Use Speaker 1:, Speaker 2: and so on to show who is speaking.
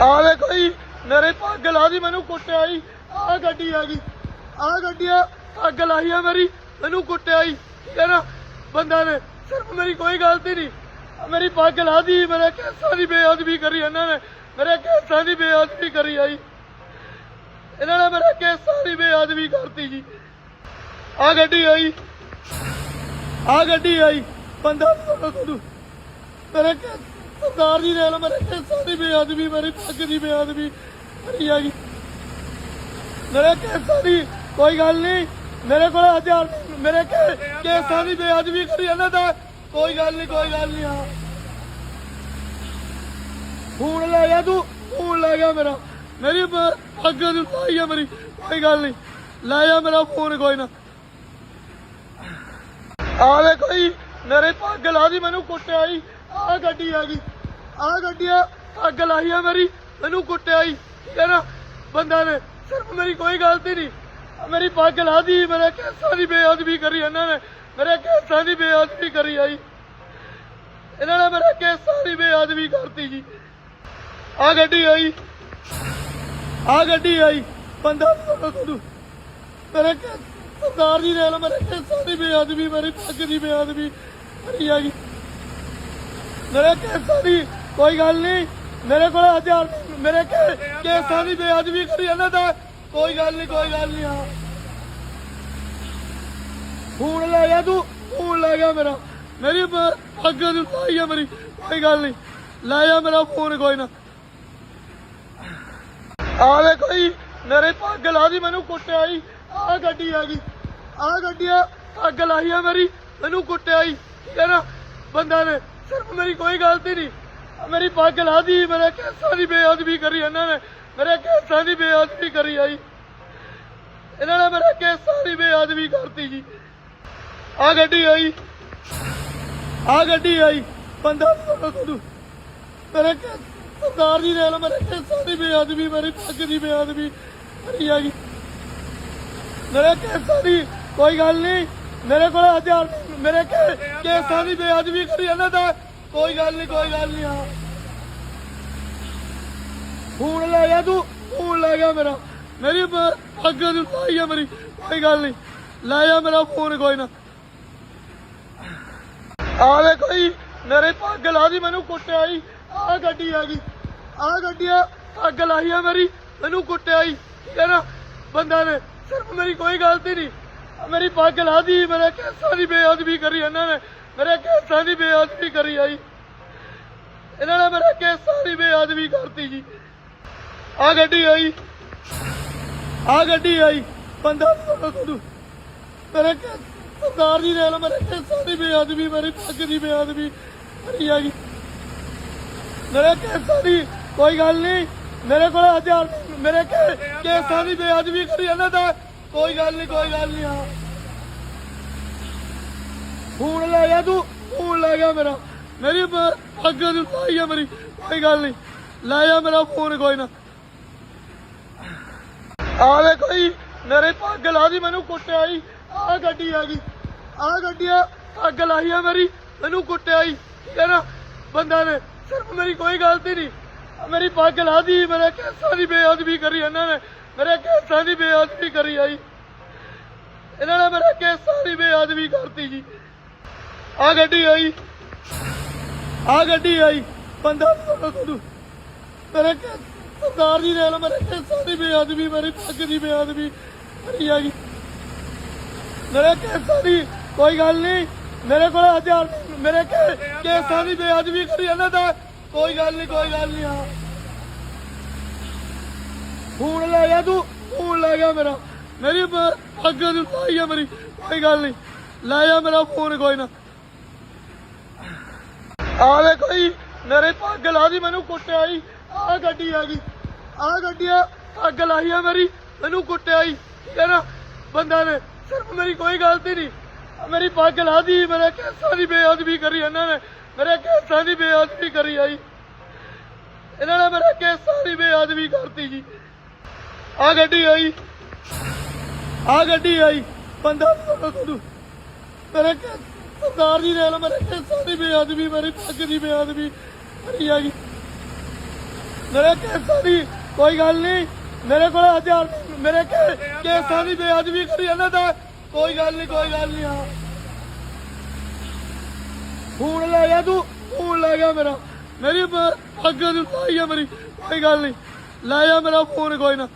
Speaker 1: ਆ ਵੇਖੋ ਜੀ, ਮੇਰੇ ਪੱਗ ਲਾ ਦੀ, ਮੈਨੂੰ ਕੁੱਟਿਆ ਜੀ ਆ ਗੱਡੀ ਆ ਗਈ। ਆ ਗੱਡੀ ਆ ਅੱਗ ਲਾਈ ਆ ਮੇਰੀ, ਮੈਨੂੰ ਕੁੱਟਿਆ ਜੀ ਠੀਕ ਹੈ ਨਾ? ਬੰਦਾ ਨੇ ਸਿਰਫ ਮੇਰੀ ਕੋਈ ਗਲਤੀ ਨਹੀਂ। ਮੇਰੀ ਪੱਗ ਲਾ ਮੇਰੇ ਕੇਸਾਂ ਦੀ ਬੇਅਦਬੀ ਕਰੀ ਇਹਨਾਂ ਨੇ। ਮੇਰੇ ਕੇਸਾਂ ਦੀ ਬੇਅਦਬੀ ਕਰੀ ਆ ਇਹਨਾਂ ਨੇ ਮੇਰੇ ਕੇਸਾਂ ਦੀ ਬੇਅਦਬੀ ਕਰਤੀ ਜੀ। ਆ ਗੱਡੀ ਆਈ। ਆ ਗੱਡੀ ਆਈ। ਬੰਦਾ ਤੁਹਾਨੂੰ। ਮੇਰੇ ਕੇ ਸਰਦਾਰ ਜੀ ਨੇ ਮੇਰੇ ਕੇਸਾਂ ਦੀ ਬੇਅਦਬੀ, ਮੇਰੀ ਪੱਗ ਦੀ ਬੇਅਦਬੀ ਕਰੀ ਆ ਮੇਰੇ ਕੇਸਾਂ ਦੀ ਕੋਈ ਗੱਲ ਨਹੀਂ। ਮੇਰੇ ਕੋਲ ਹਜ਼ਾਰ ਮੇਰੇ ਕੇ- ਕੇਸਾਂ ਦੀ ਬੇਅਦਬੀ ਕਰੀ ਇਹਨਾਂ ਦਾ ਕੋਈ ਗੱਲ ਨਹੀਂ, ਕੋਈ ਗੱਲ ਨਹੀਂ, ਹਾਂ। ਫੋਨ ਲੈ ਗਿਆ ਤੂੰ, ਫੋਨ ਲੈ ਗਿਆ ਮੇਰਾ। ਮੇਰੀ ਬ- ਪੱਗ ਨੂੰ ਲਾਈ ਆ ਮੇਰੀ, ਕੋਈ ਗੱਲ ਨਹੀਂ। ਲੈ ਜਾ ਮੇਰਾ ਫੋਨ, ਕੋਈ ਨਾ। ਆ ਵੇਖੋ ਜੀ, ਮੇਰੇ ਪੱਗ ਲਾ ਦੀ, ਮੈਨੂੰ ਕੁੱਟਿਆ ਜੀ। ਆ ਗੱਡੀ ਆ ਗਈ। ਆ ਗੱਡੀ ਅੱਗ ਲਾਈ ਆ ਮੇਰੀ। ਮੈਨੂੰ ਕੁੱਟਿਆ ਜੀ। ਠੀਕ ਹੈ ਨਾ? ਬੰਦਾ ਨੇ। ਸਿਰਫ ਮੇਰੀ ਕੋਈ ਗਲਤੀ ਨਹੀਂ। ਮੇਰੀ ਪੱਗ ਲਾ ਦੀ ਮੇਰੇ ਕੇਸਾਂ ਦੀ ਬੇਅਦਬੀ ਕਰੀ ਇਹਨਾਂ ਨੇ। ਮੇਰੇ ਕੇਸਾਂ ਦੀ ਬੇਅਦਬੀ ਕਰੀ ਆ ਇਹਨਾਂ ਨੇ ਮੇਰੇ ਕੇਸਾਂ ਦੀ ਬੇਅਦਬੀ ਕਰਤੀ ਜੀ। ਆ ਗੱਡੀ ਆਈ ਆ ਗੱਡੀ ਆਈ ਬੰਦਾ ਤੁਹਾਨੂੰ। ਮੇਰੇ ਸਰਦਾਰ ਜੀ ਨੇ ਮੇਰੇ ਕੇਸਾਂ ਦੀ ਬੇਅਦਬੀ, ਮੇਰੀ ਪੱਗ ਦੀ ਬੇਅਦਬੀ ਕਰੀ ਆ ਮੇਰੇ ਕੇਸਾਂ ਦੀ ਕੋਈ ਗੱਲ ਨਹੀਂ। ਮੇਰੇ ਕੋਲ ਹਜ਼ਾਰ ਮੇਰੇ ਕੇ- ਕੇਸਾਂ ਦੀ ਬੇਅਦਬੀ ਕਰੀ ਇਹਨਾਂ ਦਾ ਕੋਈ ਗੱਲ ਨਹੀਂ, ਕੋਈ ਗੱਲ ਨਹੀਂ, ਹਾਂ। ਫੋਨ ਲੈ ਗਿਆ ਤੂੰ, ਫੋਨ ਲੈ ਗਿਆ ਮੇਰਾ। ਮੇਰੀ ਬ- ਪੱਗ ਨੂੰ ਲਾਈ ਆ ਮੇਰੀ, ਕੋਈ ਗੱਲ ਨਹੀਂ। ਲੈ ਜਾ ਮੇਰਾ ਫੋਨ, ਕੋਈ ਨਾ। ਆ ਵੇਖੋ ਜੀ, ਮੇਰੇ ਪੱਗ ਲਾ ਦੀ, ਮੈਨੂੰ ਕੁੱਟਿਆ ਜੀ ਆ ਗੱਡੀ ਆ ਗਈ। ਆ ਗੱਡੀ ਆ, ਅੱਗ ਲਾਈ ਆ ਮੇਰੀ, ਮੈਨੂੰ ਕੁੱਟਿਆ ਜੀ ਠੀਕ ਹੈ ਨਾ? ਬੰਦਾ ਨੇ ਸਿਰਫ ਮੇਰੀ ਕੋਈ ਗਲਤੀ ਨਹੀਂ। ਮੇਰੀ ਪੱਗ ਲਾ ਦੀ, ਮੇਰੇ ਕੇਸਾਂ ਦੀ ਬੇਅਦਬੀ ਕਰੀ ਇਹਨਾਂ ਨੇ। ਮੇਰੇ ਕੇਸਾਂ ਦੀ ਬੇਅਦਬੀ ਕਰੀ ਆ ਇਹਨਾਂ ਨੇ ਮੇਰੇ ਕੇਸਾਂ ਦੀ ਬੇਅਦਬੀ ਕਰਤੀ ਜੀ। ਆ ਗੱਡੀ ਆਈ। ਆ ਗੱਡੀ ਆਈ। ਬੰਦਾ ਤੁਹਾਨੂੰ। ਮੇਰੇ ਕੇ ਸਰਦਾਰ ਜੀ ਨੇ ਮੇਰੇ ਕੇਸਾਂ ਦੀ ਬੇਅਦਬੀ, ਮੇਰੀ ਪੱਗ ਦੀ ਬੇਅਦਬੀ ਕਰੀ ਆ ਗਈ ਮੇਰੇ ਕੇਸਾਂ ਦੀ ਕੋਈ ਗੱਲ ਨਹੀਂ। ਮੇਰੇ ਕੋਲ ਹਜ਼ਾਰ ਮੇਰੇ ਕੇਸਾਂ ਦੀ ਬੇਅਦਬੀ ਕਰੀ ਇਹਨਾਂ ਦਾ ਕੋਈ ਗੱਲ ਨਹੀਂ ਕੋਈ ਗੱਲ ਨਹੀਂ ਹਾਂ। ਫੋਨ ਲੈ ਗਿਆ ਤੂੰ, ਫੋਨ ਲੈ ਗਿਆ ਮੇਰਾ। ਮੇਰੀ ਬ- ਨੂੰ ਲਾਈ ਆ ਮੇਰੀ, ਕੋਈ ਗੱਲ ਨਹੀਂ ਲੈ ਜਾ ਮੇਰਾ ਫੋਨ, ਕੋਈ ਨਾ। ਆ ਵੇਖੋ ਜੀ, ਮੇਰੇ ਪੱਗ ਲਾ ਦੀ, ਮੈਨੂੰ ਕੁੱਟਿਆ ਜੀ। ਆ ਗੱਡੀ ਆ ਗਈ। ਆ ਗੱਡੀ ਆ, ਅੱਗ ਲਾਈ ਆ ਮੇਰੀ, ਮੈਨੂੰ ਕੁੱਟਿਆ ਜੀ। ਠੀਕ ਹੈ ਨਾ ਬੰਦਾ ਨੇ ਸਿਰਫ ਮੇਰੀ ਕੋਈ ਗਲਤੀ ਨਹੀਂ ਮੇਰੀ ਪੱਗ ਲਾ ਦੀ, ਮੇਰੇ ਕੇਸਾਂ ਦੀ ਬੇਅਦਬੀ ਕਰੀ ਇਹਨਾਂ ਨੇ। ਮੇਰੇ ਕੇਸਾਂ ਦੀ ਬੇਅਦਬੀ ਕਰੀ ਆ ਇਹਨਾਂ ਨੇ ਮੇਰੇ ਕੇਸਾਂ ਦੀ ਬੇਅਦਬੀ ਕਰਤੀ ਜੀ। ਆ ਗੱਡੀ ਆਈ। ਆ ਗੱਡੀ ਆਈ। ਬੰਦਾ ਤੁਹਾਨੂੰ ਮੇਰੇ ਕੇ ਸਰਦਾਰ ਜੀ ਨੇ ਮੇਰੇ ਕੇਸਾਂ ਦੀ ਬੇਅਦਬੀ, ਮੇਰੀ ਪੱਗ ਦੀ ਬੇਅਦਬੀ ਕਰੀ ਆ ਗਈ ਮੇਰੇ ਕੇਸਾਂ ਦੀ ਕੋਈ ਗੱਲ ਨਹੀਂ। ਮੇਰੇ ਕੋਲ ਹਜ਼ਾਰ ਮੇਰੇ ਕੇਸਾਂ ਦੀ ਬੇਅਦਬੀ ਕਰੀ ਇਹਨਾਂ ਦਾ ਕੋਈ ਗੱਲ ਨਹੀਂ ਕੋਈ ਗੱਲ ਨਹੀਂ ਹਾਂ। ਫੋਨ ਲੈ ਗਿਆ ਤੂੰ, ਫੋਨ ਲੈ ਗਿਆ ਮੇਰਾ। ਮੇਰੀ ਬ- ਨੂੰ ਲਾਈ ਆ ਮੇਰੀ, ਕੋਈ ਗੱਲ ਨਹੀਂ ਲੈ ਜਾ ਮੇਰਾ ਫੋਨ, ਕੋਈ ਨਾ। ਆ ਵੇਖੋ ਜੀ ਮੇਰੇ ਪੱਗ ਲਾ ਦੀ, ਮੈਨੂੰ ਕੁੱਟਿਆ ਜੀ ਆ ਗੱਡੀ ਆ ਗਈ। ਆ ਗੱਡੀ ਆ, ਅੱਗ ਲਾਈ ਆ ਮੇਰੀ, ਮੈਨੂੰ ਕੁੱਟਿਆ ਜੀ ਠੀਕ ਹੈ ਨਾ? ਬੰਦਾ ਨੇ ਸਿਰਫ ਮੇਰੀ ਕੋਈ ਗਲਤੀ ਨਹੀਂ ਆਹ ਮੇਰੀ ਪੱਗ ਲਾ ਦੀ, ਮੇਰੇ ਕੇਸਾਂ ਦੀ ਬੇਅਦਬੀ ਕਰੀ ਇਹਨਾਂ ਨੇ ਮੇਰੇ ਕੇਸਾਂ ਦੀ ਬੇਅਦਬੀ ਕਰੀ ਆ ਇਹਨਾਂ ਨੇ ਮੇਰੇ ਕੇਸਾਂ ਦੀ ਬੇਅਦਬੀ ਕਰਤੀ ਜੀ। ਆ ਗੱਡੀ ਆਈ। ਆ ਗੱਡੀ ਆਈ। ਬੰਦਾ ਤੁਹਾਨੂੰ। ਮੇਰੇ ਕੇ ਸਰਦਾਰ ਜੀ ਨੇ ਮੇਰੇ ਕੇਸਾਂ ਦੀ ਬੇਅਦਬੀ, ਮੇਰੀ ਪੱਗ ਦੀ ਬੇਅਦਬੀ ਕਰੀ ਆ ਗਈ ਮੇਰੇ ਕੇਸਾਂ ਦੀ ਕੋਈ ਗੱਲ ਨਹੀਂ। ਮੇਰੇ ਕੋਲ ਹਜ਼ਾਰ ਮੇਰੇ ਕੇਸਾਂ ਦੀ ਬੇਅਦਬੀ ਕਰੀ ਇਹਨਾਂ ਦਾ। ਕੋਈ ਗੱਲ ਨਹੀਂ, ਕੋਈ ਗੱਲ ਨਹੀਂ, ਹਾਂ। ਫੋਨ ਲੈ ਗਿਆ ਤੂੰ, ਫੋਨ ਲੈ ਗਿਆ ਮੇਰਾ। ਮੇਰੀ ਬ- ਨੂੰ ਲਾਈ ਆ ਮੇਰੀ, ਕੋਈ ਗੱਲ ਨਹੀਂ। ਲੈ ਜਾ ਮੇਰਾ ਫੋਨ, ਕੋਈ ਨਾ। ਆ ਵੇਖੋ ਜੀ ਮੇਰੇ ਪੱਗ ਲਾ ਮੈਨੂੰ ਕੁੱਟਿਆ ਜੀ ਆ ਗੱਡੀ ਆ ਗਈ। ਆ ਗੱਡੀ ਆ, ਅੱਗ ਲਾਈ ਆ ਮੇਰੀ, ਮੈਨੂੰ ਕੁੱਟਿਆ ਜੀ ਠੀਕ ਹੈ ਨਾ? ਬੰਦਾ ਨੇ ਸਿਰਫ ਮੇਰੀ ਕੋਈ ਗਲਤੀ ਨਹੀਂ। ਮੇਰੀ ਪੱਗ ਲਾ ਦੀ, ਮੇਰੇ ਕੇਸਾਂ ਦੀ ਬੇਅਦਬੀ ਕਰੀ ਇਹਨਾਂ ਨੇ। ਮੇਰੇ ਕੇਸਾਂ ਦੀ ਬੇਅਦਬੀ ਕਰੀ ਆਈ। ਇਹਨਾਂ ਨੇ ਮੇਰੇ ਕੇਸਾਂ ਦੀ ਬੇਅਦਬੀ ਕਰਤੀ ਜੀ। ਆ ਗੱਡੀ ਆਈ। ਆ ਗੱਡੀ ਆਈ। ਬੰਦਾ ਤੁਹਾਨੂੰ। ਮੇਰੇ ਸਰਦਾਰ ਜੀ ਨੇ ਮੇਰੇ ਕੇਸਾਂ ਦੀ ਬੇਅਦਬੀ, ਮੇਰੀ ਪੱਗ ਦੀ ਬੇਅਦਬੀ ਕਰੀ ਆ ਗਈ ਮੇਰੇ ਕੇਸਾਂ ਦੀ ਕੋਈ ਗੱਲ ਨਹੀਂ। ਮੇਰੇ ਕੋਲ ਹਜ਼ਾਰ ਮੇਰੇ ਕੇਸਾਂ ਦੀ ਬੇਅਦਬੀ ਕਰੀ ਜਾਂਦਾ ਤਾਂ ਕੋਈ ਗੱਲ ਨਹੀਂ, ਕੋਈ ਗੱਲ ਨਹੀਂ ਆ ਫੋਨ ਲੈ ਗਿਆ ਤੂੰ। ਫੋਨ ਲੈ ਗਿਆ ਮੇਰਾ। ਮੇਰੀ ਬ- ਨੂੰ ਲਾਈ ਆ ਮੇਰੀ। ਕੋਈ ਗੱਲ ਨਹੀਂ। ਲੈ ਮੇਰਾ ਫੋਨ ਕੋਈ ਨਾ।